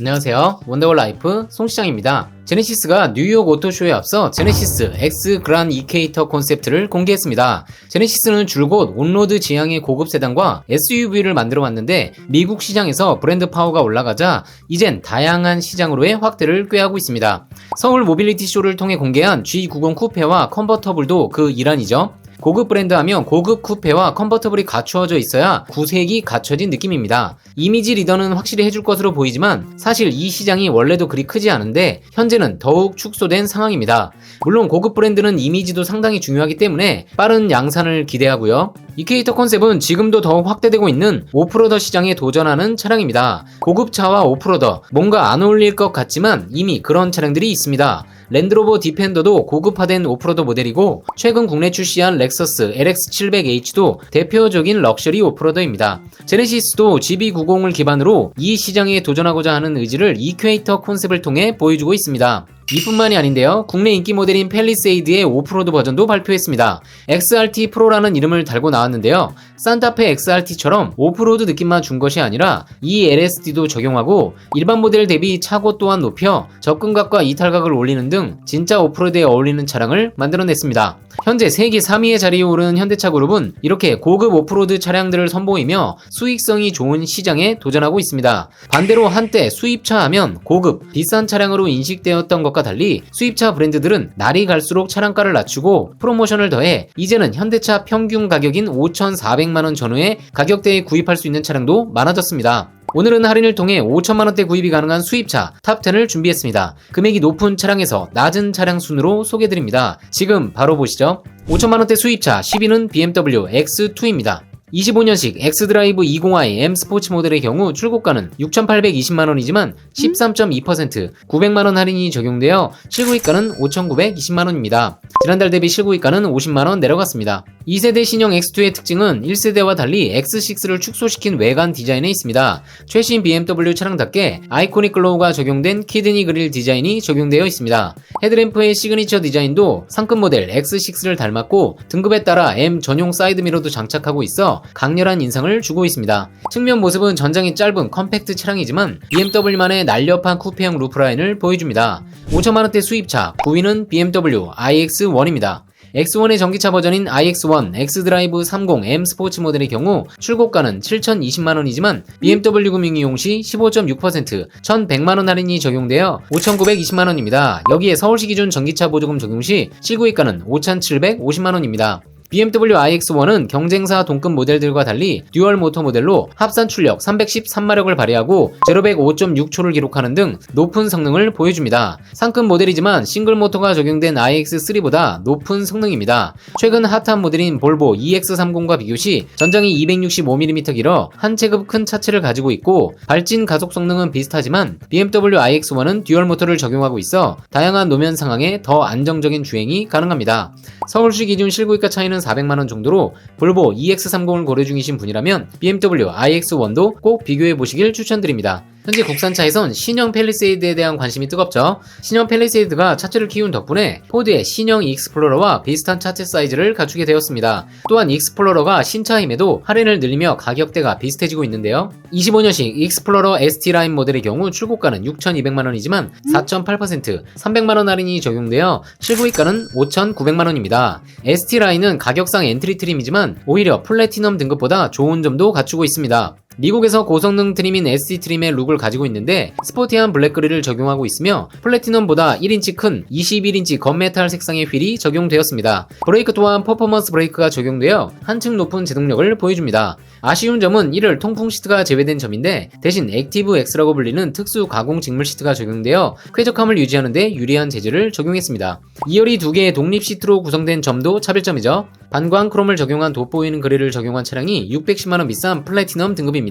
안녕하세요. 원더월 라이프 송시장입니다. 제네시스가 뉴욕 오토쇼에 앞서 제네시스 X 그란 이케이터 콘셉트를 공개했습니다. 제네시스는 줄곧 온로드 지향의 고급 세단과 SUV를 만들어 왔는데 미국 시장에서 브랜드 파워가 올라가자 이젠 다양한 시장으로의 확대를 꾀하고 있습니다. 서울 모빌리티 쇼를 통해 공개한 G90 쿠페와 컨버터블도 그 일환이죠. 고급 브랜드 하면 고급 쿠페와 컨버터블이 갖추어져 있어야 구색이 갖춰진 느낌입니다. 이미지 리더는 확실히 해줄 것으로 보이지만 사실 이 시장이 원래도 그리 크지 않은데 현재는 더욱 축소된 상황입니다. 물론 고급 브랜드는 이미지도 상당히 중요하기 때문에 빠른 양산을 기대하고요. 이케이터 컨셉은 지금도 더욱 확대되고 있는 오프로더 시장에 도전하는 차량입니다. 고급차와 오프로더, 뭔가 안 어울릴 것 같지만 이미 그런 차량들이 있습니다. 랜드로버 디펜더도 고급화된 오프로더 모델이고 최근 국내 출시한 렉서스 LX700H도 대표적인 럭셔리 오프로더입니다. 제네시스도 GB90을 기반으로 이 시장에 도전하고자 하는 의지를 이퀘이터 콘셉트를 통해 보여주고 있습니다. 이뿐만이 아닌데요. 국내 인기 모델인 펠리세이드의 오프로드 버전도 발표했습니다. XRT 프로라는 이름을 달고 나왔는데요. 산타페 XRT처럼 오프로드 느낌만 준 것이 아니라 이 LSD도 적용하고 일반 모델 대비 차고 또한 높여 접근각과 이탈각을 올리는 등 진짜 오프로드에 어울리는 차량을 만들어냈습니다. 현재 세계 3위의 자리에 오른 현대차 그룹은 이렇게 고급 오프로드 차량들을 선보이며 수익성이 좋은 시장에 도전하고 있습니다. 반대로 한때 수입차 하면 고급, 비싼 차량으로 인식되었던 것과 달리 수입차 브랜드들은 날이 갈수록 차량가를 낮추고 프로모션을 더해 이제는 현대차 평균 가격인 5,400만원 전후의 가격대에 구입할 수 있는 차량도 많아졌습니다. 오늘은 할인을 통해 5천만 원대 구입이 가능한 수입차 탑10을 준비했습니다. 금액이 높은 차량에서 낮은 차량 순으로 소개드립니다. 지금 바로 보시죠. 5천만 원대 수입차 10위는 BMW X2입니다. 25년식 엑스드라이브 20i M 스포츠 모델의 경우 출고가는 6,820만원이지만 13.2% 900만원 할인이 적용되어 실구입가는 5,920만원입니다. 지난달 대비 실구입가는 50만원 내려갔습니다. 2세대 신형 X2의 특징은 1세대와 달리 X6를 축소시킨 외관 디자인에 있습니다. 최신 BMW 차량답게 아이코닉 글로우가 적용된 키드니 그릴 디자인이 적용되어 있습니다. 헤드램프의 시그니처 디자인도 상급 모델 X6를 닮았고 등급에 따라 M 전용 사이드미러도 장착하고 있어 강렬한 인상을 주고 있습니다. 측면 모습은 전장이 짧은 컴팩트 차량이지만 BMW만의 날렵한 쿠페형 루프라인을 보여줍니다. 5천만원대 수입차 9위는 BMW iX1입니다. X1의 전기차 버전인 iX1 X드라이브 30 M 스포츠 모델의 경우 출고가는 7,020만원이지만 BMW 금융 이용 시 15.6% 1,100만원 할인이 적용되어 5,920만원입니다. 여기에 서울시 기준 전기차 보조금 적용 시 실구입가는 5,750만원입니다. BMW iX1은 경쟁사 동급 모델들과 달리 듀얼 모터 모델로 합산 출력 313마력을 발휘하고 0-100 5.6초를 기록하는 등 높은 성능을 보여줍니다. 상급 모델이지만 싱글 모터가 적용된 iX3보다 높은 성능입니다. 최근 핫한 모델인 볼보 EX30과 비교 시 전장이 265mm 길어 한 체급 큰 차체를 가지고 있고 발진 가속 성능은 비슷하지만 BMW iX1은 듀얼 모터를 적용하고 있어 다양한 노면 상황에 더 안정적인 주행이 가능합니다. 서울시 기준 실구입가 차이는 400만원 정도로 볼보 EX30을 고려 중이신 분이라면 BMW iX1도 꼭 비교해 보시길 추천드립니다. 현재 국산차에선 신형 펠리세이드에 대한 관심이 뜨겁죠. 신형 펠리세이드가 차체를 키운 덕분에 포드의 신형 익스플로러와 비슷한 차체 사이즈를 갖추게 되었습니다. 또한 익스플로러가 신차임에도 할인을 늘리며 가격대가 비슷해지고 있는데요. 25년식 익스플로러 ST 라인 모델의 경우 출고가는 6,200만원이지만 4.8% 300만원 할인이 적용되어 실구입가는 5,900만원입니다. ST 라인은 가격상 엔트리 트림이지만 오히려 플래티넘 등급보다 좋은 점도 갖추고 있습니다. 미국에서 고성능 트림인 SC 트림의 룩을 가지고 있는데 스포티한 블랙 그릴을 적용하고 있으며 플래티넘보다 1인치 큰 21인치 건메탈 색상의 휠이 적용되었습니다. 브레이크 또한 퍼포먼스 브레이크가 적용되어 한층 높은 제동력을 보여줍니다. 아쉬운 점은 이를 통풍 시트가 제외된 점인데 대신 액티브 X라고 불리는 특수 가공 직물 시트가 적용되어 쾌적함을 유지하는 데 유리한 재질을 적용했습니다. 2열이 두 개의 독립 시트로 구성된 점도 차별점이죠. 반광 크롬을 적용한 돋보이는 그릴을 적용한 차량이 610만원 비싼 플래티넘 등급입니다.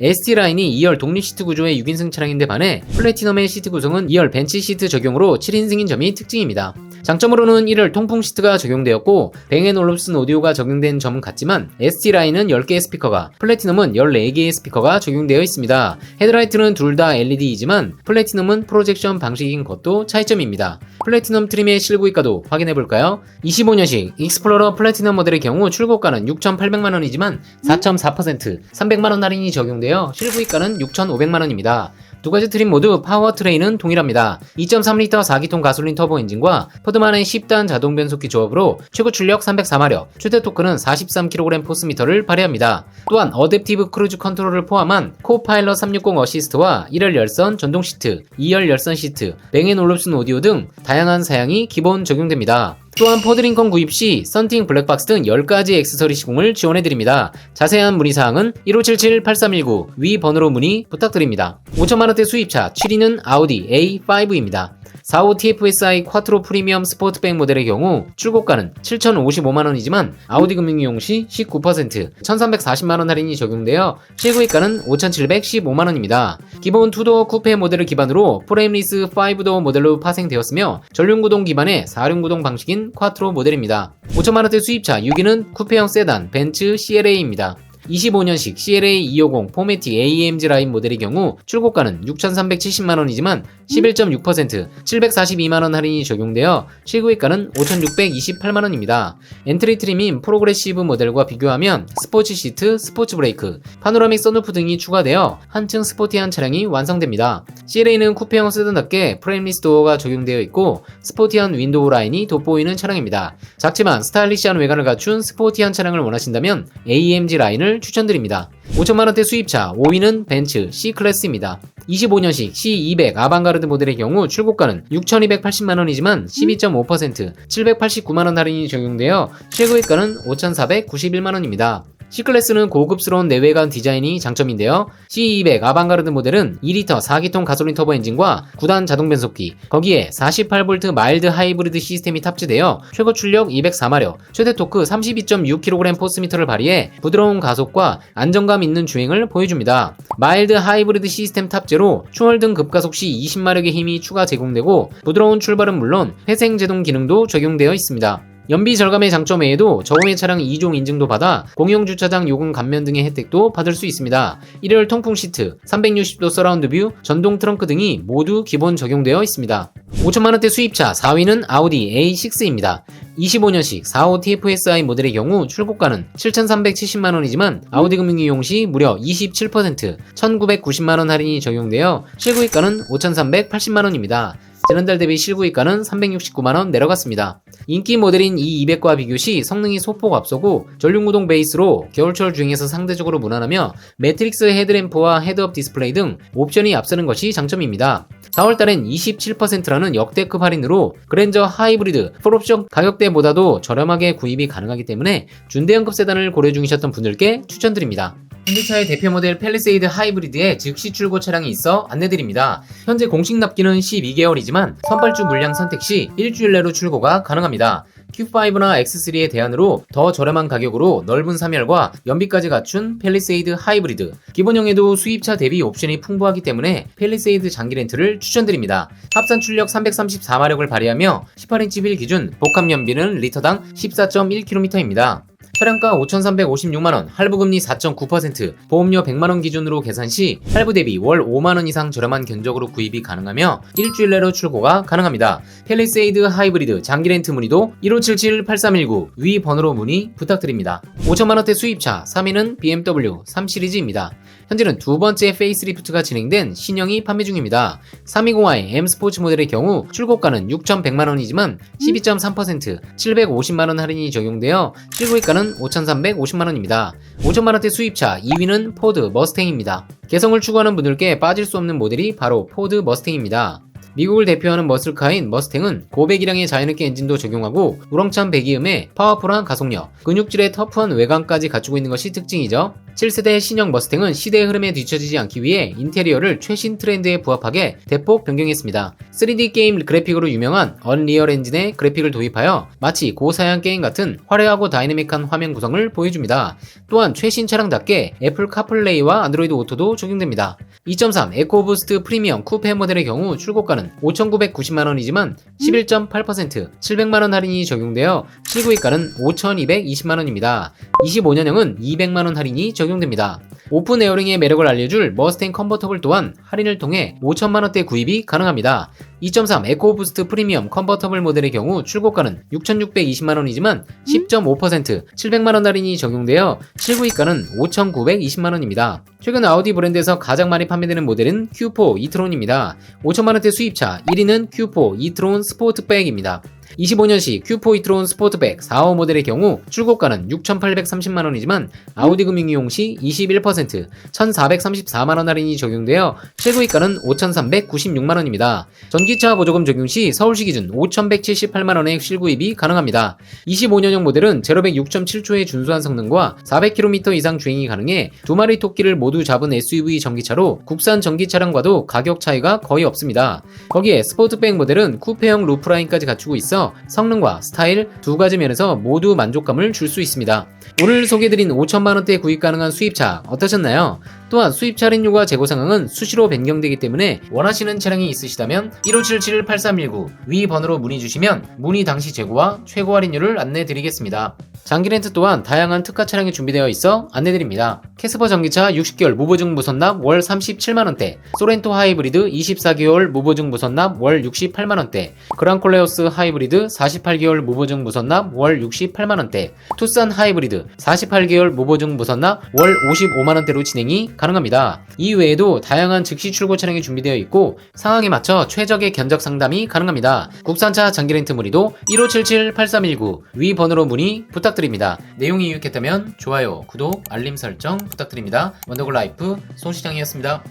ST라인이 2열 독립 시트 구조의 6인승 차량인데 반해 플래티넘의 시트 구성은 2열 벤치 시트 적용으로 7인승인 점이 특징입니다. 장점으로는 1열 통풍 시트가 적용되었고 뱅앤올룹슨 오디오가 적용된 점은 같지만 ST라인은 10개의 스피커가 플래티넘은 14개의 스피커가 적용되어 있습니다. 헤드라이트는 둘 다 LED이지만 플래티넘은 프로젝션 방식인 것도 차이점입니다. 플래티넘 트림의 실구입가도 확인해볼까요? 25년식 익스플로러 플래티넘 모델의 경우 출고가는 6,800만원이지만 4.4% 300만원 할인이 적용되어 실구입가는 6,500만원입니다. 두 가지 트림 모두 파워트레인은 동일합니다. 2.3L 4기통 가솔린 터보 엔진과 포드만의 10단 자동 변속기 조합으로 최고 출력 304마력, 최대 토크는 43kg 포스미터를 발휘합니다. 또한 어댑티브 크루즈 컨트롤을 포함한 코파일럿 360 어시스트와 1열 열선 전동 시트, 2열 열선 시트, 올옵션 오디오 등 다양한 사양이 기본 적용됩니다. 또한 포드링컨 구입 시 썬팅 블랙박스 등 10가지 액세서리 시공을 지원해드립니다. 자세한 문의사항은 1577-8319 위 번호로 문의 부탁드립니다. 5천만원대 수입차 7위는 아우디 A5입니다. 45 TFSI 쿼트로 프리미엄 스포트백 모델의 경우 출고가는 7,055만원이지만 아우디 금융이용 시 19%, 1,340만원 할인이 적용되어 실구입가는 5,715만원입니다. 기본 투도어 쿠페 모델을 기반으로 프레임리스 5도어 모델로 파생되었으며 전륜구동 기반의 4륜구동 방식인 쿼트로 모델입니다. 5천만원대 수입차 6위는 쿠페형 세단 벤츠 CLA입니다. 25년식 CLA 250 포매틱 AMG 라인 모델의 경우 출고가는 6,370만원이지만 11.6% 742만원 할인이 적용되어 실구입가는 5,628만원입니다. 엔트리 트림인 프로그레시브 모델과 비교하면 스포츠 시트, 스포츠 브레이크, 파노라믹 선루프 등이 추가되어 한층 스포티한 차량이 완성됩니다. CLA는 쿠페형 세단답게 프레임리스 도어가 적용되어 있고 스포티한 윈도우 라인이 돋보이는 차량입니다. 작지만 스타일리시한 외관을 갖춘 스포티한 차량을 원하신다면 AMG 라인을 추천드립니다. 5천만원대 수입차 5위는 벤츠 C클래스입니다. 25년식 C200 아방가르드 모델의 경우 출고가는 6,280만원이지만 12.5% 789만원 할인이 적용되어 실구입가는 5,491만원입니다. C클래스는 고급스러운 내외관 디자인이 장점인데요. C200 아방가르드 모델은 2리터 4기통 가솔린 터보 엔진과 9단 자동 변속기, 거기에 48V 마일드 하이브리드 시스템이 탑재되어 최고 출력 204마력, 최대 토크 32.6kg 포스미터를 발휘해 부드러운 가속과 안정감 있는 주행을 보여줍니다. 마일드 하이브리드 시스템 탑재로 추월 등 급가속 시 20마력의 힘이 추가 제공되고 부드러운 출발은 물론 회생 제동 기능도 적용되어 있습니다. 연비 절감의 장점 외에도 저공해 차량 2종 인증도 받아 공용 주차장 요금 감면 등의 혜택도 받을 수 있습니다. 1열 통풍 시트, 360도 서라운드 뷰, 전동 트렁크 등이 모두 기본 적용되어 있습니다. 5천만원대 수입차 4위는 아우디 A6입니다. 25년식 45 TFSI 모델의 경우 출고가는 7,370만원이지만 아우디 금융이용 시 무려 27% 1,990만원 할인이 적용되어 실구입가는 5,380만원입니다. 지난달 대비 실구입가는 369만원 내려갔습니다. 인기 모델인 E200과 비교 시 성능이 소폭 앞서고 전륜구동 베이스로 겨울철 주행에서 상대적으로 무난하며 매트릭스 헤드램프와 헤드업 디스플레이 등 옵션이 앞서는 것이 장점입니다. 4월달엔 27%라는 역대급 할인으로 그랜저 하이브리드 풀옵션 가격대보다도 저렴하게 구입이 가능하기 때문에 준대형급 세단을 고려 중이셨던 분들께 추천드립니다. 현대차의 대표 모델 펠리세이드 하이브리드에 즉시 출고 차량이 있어 안내드립니다. 현재 공식 납기는 12개월이지만 선발주 물량 선택 시 일주일 내로 출고가 가능합니다. Q5나 X3의 대안으로 더 저렴한 가격으로 넓은 사멸과 연비까지 갖춘 펠리세이드 하이브리드. 기본형에도 수입차 대비 옵션이 풍부하기 때문에 펠리세이드 장기 렌트를 추천드립니다. 합산 출력 334마력을 발휘하며 18인치 휠 기준 복합 연비는 리터당 14.1km입니다. 차량가 5,356만원, 할부금리 4.9%, 보험료 100만원 기준으로 계산 시 할부 대비 월 5만원 이상 저렴한 견적으로 구입이 가능하며 일주일 내로 출고가 가능합니다. 펠리세이드 하이브리드 장기 렌트 문의도 1577-8319 위 번호로 문의 부탁드립니다. 5천만원대 수입차 3위는 BMW 3시리즈입니다. 현재는 두 번째 페이스리프트가 진행된 신형이 판매 중입니다. 320i M 스포츠 모델의 경우 출고가는 6,100만원이지만 12.3% 750만원 할인이 적용되어 실구입가는 5,350만원입니다. 5천만원대 수입차 2위는 포드 머스탱입니다. 개성을 추구하는 분들께 빠질 수 없는 모델이 바로 포드 머스탱입니다. 미국을 대표하는 머슬카인 머스탱은 고배기량의 자연흡기 엔진도 적용하고 우렁찬 배기음에 파워풀한 가속력, 근육질의 터프한 외관까지 갖추고 있는 것이 특징이죠. 7세대 신형 머스탱은 시대의 흐름에 뒤처지지 않기 위해 인테리어를 최신 트렌드에 부합하게 대폭 변경했습니다. 3D 게임 그래픽으로 유명한 언리얼 엔진의 그래픽을 도입하여 마치 고사양 게임 같은 화려하고 다이내믹한 화면 구성을 보여줍니다. 또한 최신 차량답게 애플 카플레이와 안드로이드 오토도 적용됩니다. 2.3 에코부스트 프리미엄 쿠페 모델의 경우 출고가는 5,990만원이지만 11.8% 700만원 할인이 적용되어 실구입가는 5,220만원입니다. 25년형은 200만원 할인이 적용됩니다. 오픈 에어링의 매력을 알려줄 머스탱 컨버터블 또한 할인을 통해 5천만원대 구입이 가능합니다. 2.3 에코부스트 프리미엄 컨버터블 모델의 경우 출고가는 6,620만원이지만 10.5% 700만원 할인이 적용되어 실구입가는 5,920만원입니다. 최근 아우디 브랜드에서 가장 많이 판매되는 모델은 Q4 이트론입니다. 5천만원대 수입차 1위는 Q4 이트론 스포트백입니다. 25년식 Q4 이트론 스포트백 4호 모델의 경우 출고가는 6,830만원이지만 아우디 금융 이용 시 21% 1,434만원 할인이 적용되어 실구입가는 5,396만원입니다. 전기차 보조금 적용 시 서울시 기준 5,178만원의 실구입이 가능합니다. 25년형 모델은 제로백 6.7초의 준수한 성능과 400km 이상 주행이 가능해 두 마리 토끼를 모두 잡은 SUV 전기차로 국산 전기 차량과도 가격 차이가 거의 없습니다. 거기에 스포트백 모델은 쿠페형 루프라인까지 갖추고 있어 성능과 스타일 두 가지 면에서 모두 만족감을 줄 수 있습니다. 오늘 소개드린 5천만원대 구입 가능한 수입차 어떠셨나요? 또한 수입차 할인료가 재고 상황은 수시로 변경되기 때문에 원하시는 차량이 있으시다면 1577-8319 위 번호로 문의 주시면 문의 당시 재고와 최고 할인료를 안내 드리겠습니다. 장기 렌트 또한 다양한 특가 차량이 준비되어 있어 안내 드립니다. 캐스퍼 전기차 60개월 무보증 무선납 월 37만원대, 소렌토 하이브리드 24개월 무보증 무선납 월 68만원대, 그랑콜레오스 하이브리드 48개월 무보증 무선납 월 68만원대, 투싼 하이브리드 48개월 무보증 무선납 월 55만원대로 진행이 가능합니다. 이 외에도 다양한 즉시 출고 차량이 준비되어 있고 상황에 맞춰 최적의 견적 상담이 가능합니다. 국산차 장기 렌트 문의도 1577-8319 위 번호로 문의 부탁드립니다. 내용이 유익했다면 좋아요, 구독, 알림 설정 부탁드립니다. 원더골 라이프 손시장이었습니다.